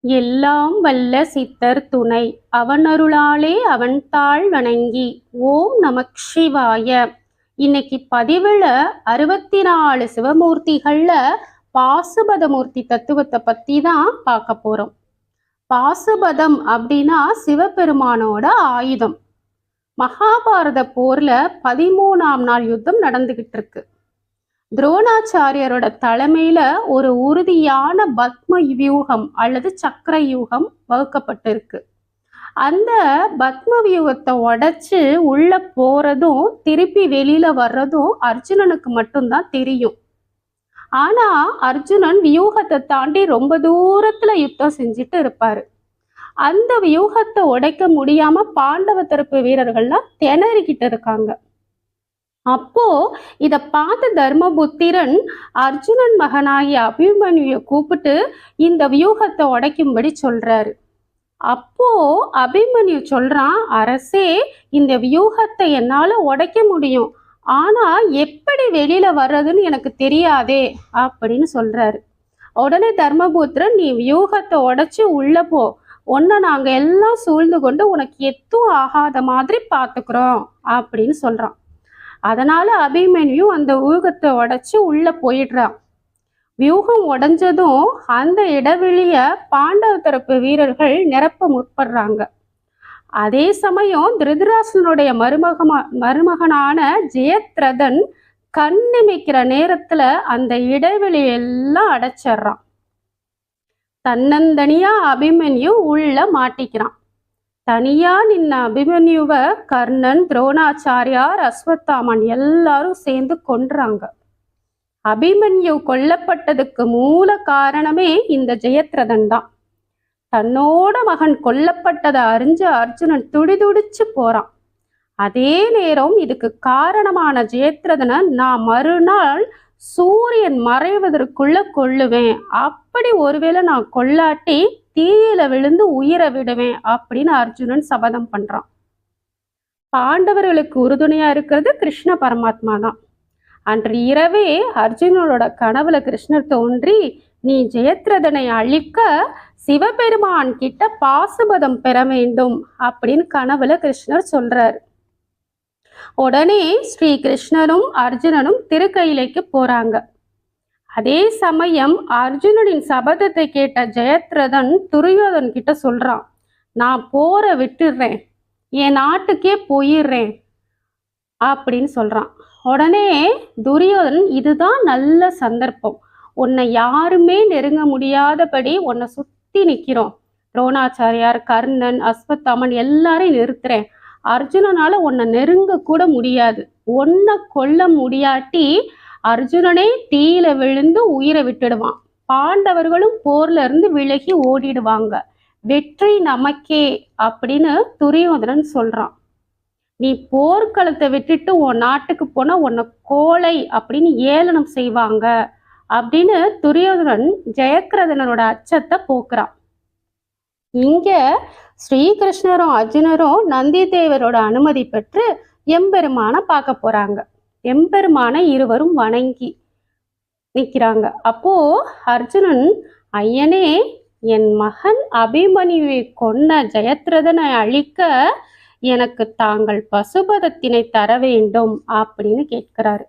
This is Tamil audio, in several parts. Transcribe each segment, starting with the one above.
எல்லாம் வல்ல சித்தர் துணை. அவனருளாலே அவன் தாழ் வணங்கி ஓம் நமக் சிவாய. இன்னைக்கு பதிவுல அறுபத்தி நாலு சிவமூர்த்திகள்ல பாசுபதமூர்த்தி தத்துவத்தை பத்தி தான் பார்க்க போறோம். பாசுபதம் அப்படின்னா சிவபெருமானோட ஆயுதம். மகாபாரத போர்ல பதிமூணாம் நாள் யுத்தம் நடந்துகிட்டு இருக்கு. துரோணாச்சாரியரோட தலைமையில ஒரு உறுதியான பத்ம வியூகம் அல்லது சக்கர யூகம் வகுக்கப்பட்டிருக்கு. அந்த பத்ம வியூகத்தை உடைச்சு உள்ள போறதும் திருப்பி வெளியில வர்றதும் அர்ஜுனனுக்கு மட்டும்தான் தெரியும். ஆனா அர்ஜுனன் வியூகத்தை தாண்டி ரொம்ப தூரத்துல யுத்தம் செஞ்சுட்டு இருப்பாரு. அந்த வியூகத்தை உடைக்க முடியாம பாண்டவ தரப்பு வீரர்கள்லாம் திணறிக்கிட்டு இருக்காங்க. அப்போ இத பார்த்த தர்மபுத்திரன் அர்ஜுனன் மகனாகிய அபிமன்யுவை கூப்பிட்டு இந்த வியூகத்தை உடைக்கும்படி சொல்றாரு. அப்போ அபிமன்யு சொல்றான் அரசே இந்த வியூகத்தை என்னால உடைக்க முடியும். ஆனா எப்படி வெளியில வர்றதுன்னு எனக்கு தெரியாதே அப்படின்னு சொல்றாரு. உடனே தர்மபுத்திரன் நீ வியூகத்தை உடைச்சு உள்ள போ. உன்னை நாங்க எல்லாம் சூழ்ந்து கொண்டு உனக்கு எத்தும் ஆகாத மாதிரி பாத்துக்கிறோம் அப்படின்னு சொல்றான். அதனால அபிமன்யு அந்த ஊகத்தை உடைச்சு உள்ள போயிடுறான் வியூகம் உடைஞ்சதும் அந்த இடைவெளிய பாண்டவ தரப்பு வீரர்கள் நிரப்ப முற்படுறாங்க. அதே சமயம் திருதராசனுடைய மருமகமா மருமகனான ஜெயத்ரதன் கண்ணிமைக்கிற நேரத்துல அந்த இடைவெளி எல்லாம் அடைச்சிடுறான். தன்னந்தனியா அபிமன்யு உள்ள மாட்டிக்கிறான். தனியா நின்ன அபிமன்யுவ கர்ணன் துரோணாச்சாரியார் அஸ்வத்தாமன் எல்லாரும் சேர்ந்து கொன்றாங்க. அபிமன்யு கொல்லப்பட்டதுக்கு மூல காரணமே இந்த ஜெயத்ரதன் தான். தன்னோட மகன் கொல்லப்பட்டதை அறிஞ்ச அர்ஜுனன் துடிதுடிச்சு போறான். அதே நேரம் இதுக்கு காரணமான ஜெயத்ரதனை நான் மறுநாள் சூரியன் மறைவதற்குள்ள கொள்ளுவேன் அப்படி ஒருவேளை நான் கொல்லாட்டி தீயில விழுந்து உயிரை விடுவேன் அப்படின்னு அர்ஜுனன் சபதம் பண்றான். பாண்டவர்களுக்கு உறுதுணையா இருக்கிறது கிருஷ்ண பரமாத்மா தான். அன்று இரவே அர்ஜுனனோட கனவுல கிருஷ்ணர் தோன்றி நீ ஜெயத்ரதனை அழிக்க சிவபெருமான் கிட்ட பாசுபதம் பெற வேண்டும் அப்படின்னு கனவுல கிருஷ்ணர் சொல்றாரு. உடனே ஸ்ரீ கிருஷ்ணரும் அர்ஜுனனும் திருக்கையிலைக்கு போறாங்க. அதே சமயம் அர்ஜுனனின் சபதத்தை கேட்ட ஜெயத்ரதன் துரியோதன் கிட்ட சொல்றான் நான் போற விட்டுடுறேன் என் நாட்டுக்கே போயிடுறேன் அப்படின்னு சொல்றான். உடனே துரியோதன் இதுதான் நல்ல சந்தர்ப்பம். உன்னை யாருமே நெருங்க முடியாதபடி உன்னை சுத்தி நிக்கிறோம். துரோணாச்சாரியார் கர்ணன் அஸ்வத்தாமன் எல்லாரையும் நிறுத்துறேன். அர்ஜுனனால உன்னை நெருங்க கூட முடியாது. உன்னை கொல்ல முடியாட்டி அர்ஜுனனே தீயில விழுந்து உயிரை விட்டுடுவான். பாண்டவர்களும் போர்ல இருந்து விலகி ஓடிடுவாங்க. வெற்றி நமக்கே அப்படின்னு துரியோதனன் சொல்றான். நீ போர்க்களத்தை விட்டுட்டு உன் நாட்டுக்கு போனா உன்னை கோலை அப்படின்னு ஏளனம் செய்வாங்க அப்படின்னு துரியோதனன் ஜெயக்கிரதனோட அச்சத்தை போக்குறான். இங்க ஸ்ரீகிருஷ்ணரும் அர்ஜுனரும் நந்திதேவரோட அனுமதி பெற்று எம்பெருமான பார்க்க போறாங்க. எம்பெருமானை இருவரும் வணங்கி நிற்கிறாங்க. அப்போ அர்ஜுனன் ஐயனே என் மகன் அபிமன்யுவை கொன்ன ஜெயத்ரதனை அழிக்க எனக்கு தாங்கள் பசுபதத்தினை தர வேண்டும் அப்படின்னு கேட்கிறாரு.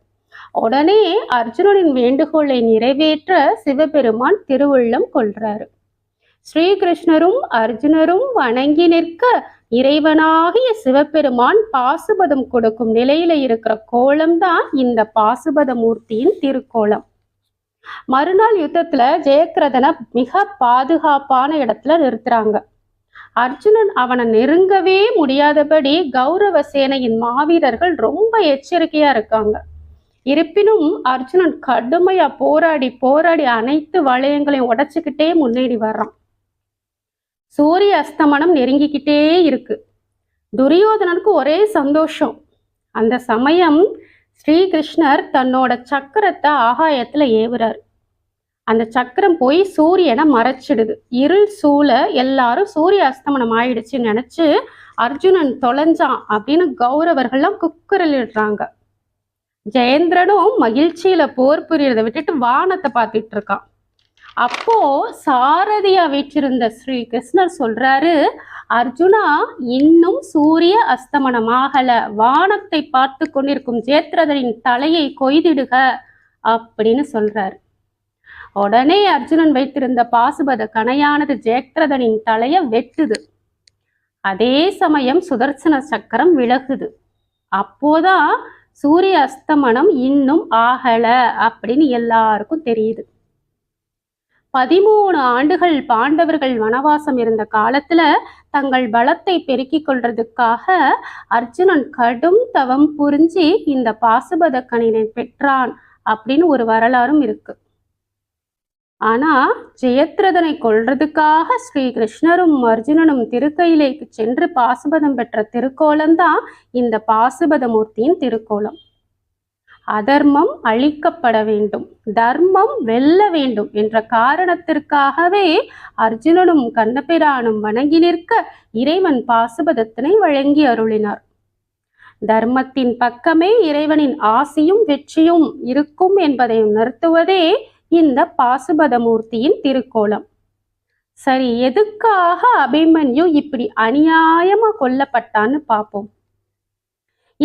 உடனே அர்ஜுனனின் வேண்டுகோளை நிறைவேற்ற சிவபெருமான் திருவுள்ளம் கொள்றாரு. ஸ்ரீகிருஷ்ணரும் அர்ஜுனரும் வணங்கி நிற்க இறைவனாகிய சிவபெருமான் பாசுபதம் கொடுக்கும் நிலையில இருக்கிற கோலம் தான் இந்த பாசுபத மூர்த்தியின் திருக்கோலம். மறுநாள் யுத்தத்துல ஜெயக்கிரதனை மிக பாதுகாப்பான இடத்துல நிறுத்துறாங்க. அர்ஜுனன் அவனை நெருங்கவே முடியாதபடி கௌரவ சேனையின் மாவீரர்கள் ரொம்ப எச்சரிக்கையா இருக்காங்க. இருப்பினும் அர்ஜுனன் கடுமையா போராடி போராடி அனைத்து வளையங்களையும் உடைச்சுக்கிட்டே முன்னேறி வர்றான். சூரிய அஸ்தமனம் நெருங்கிக்கிட்டே இருக்கு. துரியோதனனுக்கு ஒரே சந்தோஷம். அந்த சமயம் ஸ்ரீகிருஷ்ணர் தன்னோட சக்கரத்தை ஆகாயத்துல ஏவுறார். அந்த சக்கரம் போய் சூரியனை மறைச்சிடுது. இருள் சூழ எல்லாரும் சூரிய அஸ்தமனம் ஆயிடுச்சுன்னு நினைச்சு அர்ஜுனன் தொலைஞ்சான் அப்படின்னு கௌரவர்கள்லாம் குக்கரலிடுறாங்க. ஜெயேந்திரனும் மகிழ்ச்சியில போர் புரியறதை விட்டுட்டு வானத்தை பார்த்துட்டு இருக்கான். அப்போ சாரதியா வீற்றிருந்த ஸ்ரீ கிருஷ்ணர் சொல்றாரு அர்ஜுனா இன்னும் சூரிய அஸ்தமனமாகல. வானத்தை பார்த்து கொண்டிருக்கும் ஜேத்ரதனின் தலையை கொய்திடுக அப்படின்னு சொல்றாரு. உடனே அர்ஜுனன் வைத்திருந்த பாசுபத கணையானது ஜேத்ரதனின் தலைய வெட்டுது. அதே சமயம் சுதர்சன சக்கரம் விலகுது. அப்போதான் சூரிய அஸ்தமனம் இன்னும் ஆகல அப்படின்னு எல்லாருக்கும் தெரியுது. பதிமூணு ஆண்டுகள் பாண்டவர்கள் வனவாசம் இருந்த காலத்துல தங்கள் பலத்தை பெருக்கிக் கொள்றதுக்காக அர்ஜுனன் கடும் தவம் புரிஞ்சு இந்த பாசுபத கணினை பெற்றான் அப்படின்னு ஒரு வரலாறும் இருக்கு. ஆனா ஜெயத்ரதனை கொல்றதுக்காக ஸ்ரீ கிருஷ்ணரும் அர்ஜுனனும் திருக்கையிலேக்கு சென்று பாசுபதம் பெற்ற திருக்கோலம்தான் இந்த பாசுபத மூர்த்தியின் திருக்கோலம். அதர்மம் அழிக்கப்பட வேண்டும். தர்மம் வெல்ல வேண்டும் என்ற காரணத்திற்காகவே அர்ஜுனனும் கண்ணபிரானும் வணங்கி நிற்க இறைவன் பாசுபதத்தினை வழங்கி அருளினார். தர்மத்தின் பக்கமே இறைவனின் ஆசியும் வெற்றியும் இருக்கும் என்பதை உணர்த்துவதே இந்த பாசுபதமூர்த்தியின் திருக்கோலம். சரி எதுக்காக அபிமன்யு இப்படி அநியாயமா கொல்லப்பட்டான்னு பார்ப்போம்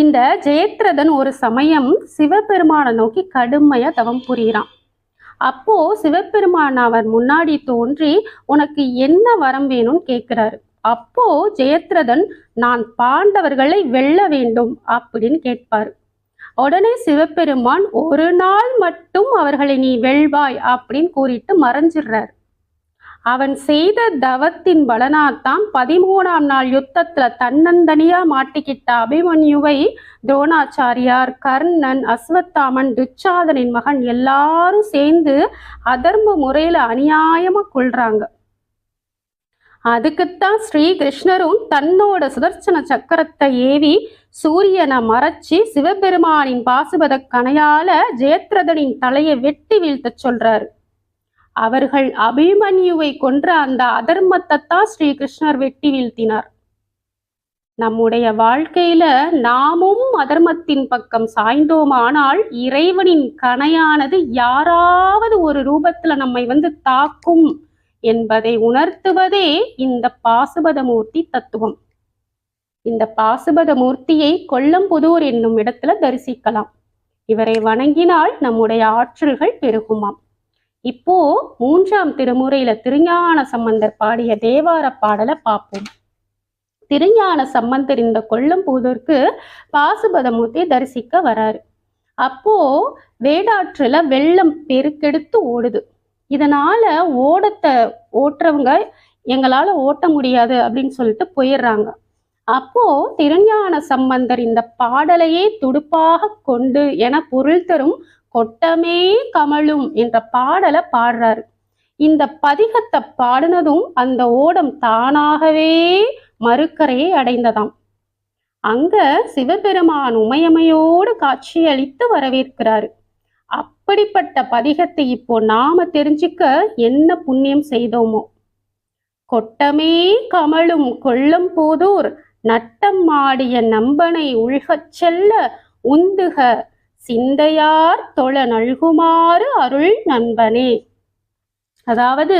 இந்த ஜெயத்ரதன் ஒரு சமயம் சிவபெருமானை நோக்கி கடுமையா தவம் புரியிறான். அப்போ சிவபெருமான் அவர் முன்னாடி தோன்றி உனக்கு என்ன வரம் வேணும்னு கேட்கிறாரு. அப்போ ஜெயத்ரதன் நான் பாண்டவர்களை வெல்ல வேண்டும் அப்படின்னு கேட்பாரு. உடனே சிவபெருமான் ஒரு நாள் மட்டும் அவர்களை நீ வெல்வாய் அப்படின்னு கூறிட்டு மறைஞ்சிடுறார். அவன் செய்த தவத்தின் பலனாத்தான் பதிமூணாம் நாள் யுத்தத்துல தன்னந்தனியா மாட்டிக்கிட்ட அபிமன்யுவை துரோணாச்சாரியார் கர்ணன் அஸ்வத்தாமன் துச்சாதனின் மகன் எல்லாரும் சேர்ந்து அதர்ம முறையில அநியாயமா கொள்றாங்க அதுக்குத்தான் ஸ்ரீ கிருஷ்ணரும் தன்னோட சுதர்சன சக்கரத்தை ஏவி சூரியனை மறைச்சி சிவபெருமானின் பாசுபத கணையால ஜெயத்ரதனின் தலையை வெட்டி வீழ்த்த சொல்றாரு. அவர்கள் அபிமன்யுவை கொன்ற அந்த அதர்மத்தைத்தான் ஸ்ரீகிருஷ்ணர் வெட்டி வீழ்த்தினார். நம்முடைய வாழ்க்கையில நாமும் அதர்மத்தின் பக்கம் சாய்ந்தோமானால் இறைவனின் கணையானது யாராவது ஒரு ரூபத்துல நம்மை வந்து தாக்கும் என்பதை உணர்த்துவதே இந்த பாசுபத மூர்த்தி தத்துவம். இந்த பாசுபத மூர்த்தியை கொல்லம்புதூர் என்னும் இடத்துல தரிசிக்கலாம். இவரை வணங்கினால் நம்முடைய ஆற்றல்கள் பெருகுமாம். இப்போ மூன்றாம் திருமுறையில திருஞான சம்பந்தர் பாடிய தேவார பாடலை பார்ப்போம். திருஞான சம்பந்தர் இந்த கொல்லம்பூதூருக்கு பாசுபத மூர்த்தியை தரிசிக்க வராரு. அப்போ வேடாற்றுல வெள்ளம் பெருக்கெடுத்து ஓடுது. இதனால ஓடத்தை ஓட்டுறவங்க எங்களால ஓட்ட முடியாது அப்படின்னு சொல்லிட்டு போயிடுறாங்க. அப்போ திருஞான சம்பந்தர் இந்த பாடலையே துடுப்பாக கொண்டு என பொருள் தரும் கொட்டமே கமழும் என்ற பாடலை பாடுறாரு. இந்த பதிகத்தை பாடினதும் அந்த ஓடம் தானாகவே மறுக்கரையை அடைந்ததாம். அங்க சிவபெருமான் உமையமையோடு காட்சியளித்து வரவேற்கிறாரு. அப்படிப்பட்ட பதிகத்தை இப்போ நாம தெரிஞ்சுக்க என்ன புண்ணியம் செய்தோமோ. கொட்டமே கமழும் கொல்லும் போதோர் நட்டம் ஆடிய நம்பனை உள்கச் செல்ல உந்துக சிந்தையார் தொழ நல்குமாறு அருள் நண்பனே. அதாவது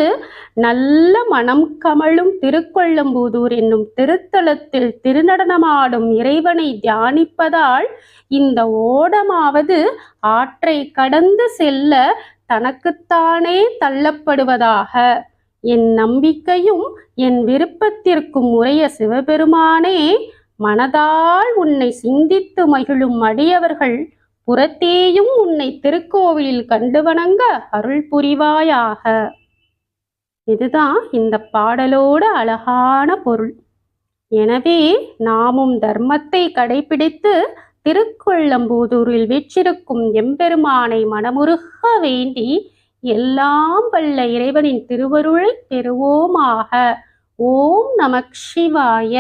நல்ல மனம் கமழும் திருக்கொள்ளம்பூதூர் என்னும் திருத்தலத்தில் திருநடனமாடும் இறைவனை தியானிப்பதால் இந்த ஓடமாவது ஆற்றை கடந்து செல்ல தனக்குத்தானே தள்ளப்படுவதாக. என் நம்பிக்கையும் என் விருப்பத்திற்கும் உரைய சிவபெருமானே மனதால் உன்னை சிந்தித்து மகிழும் அடியவர்கள் புறத்தேயும் உன்னை திருக்கோவிலில் கண்டு வணங்க அருள் புரிவாயாக. இதுதான் இந்த பாடலோட அழகான பொருள். எனவே நாமும் தர்மத்தை கடைபிடித்து திருக்கொள்ளம்பூதூரில் வீற்றிருக்கும் எம்பெருமானை மனமுருக வேண்டி எல்லாம் வல்ல இறைவனின் திருவருளை பெறுவோமாக. ஓம் நமக் சிவாய.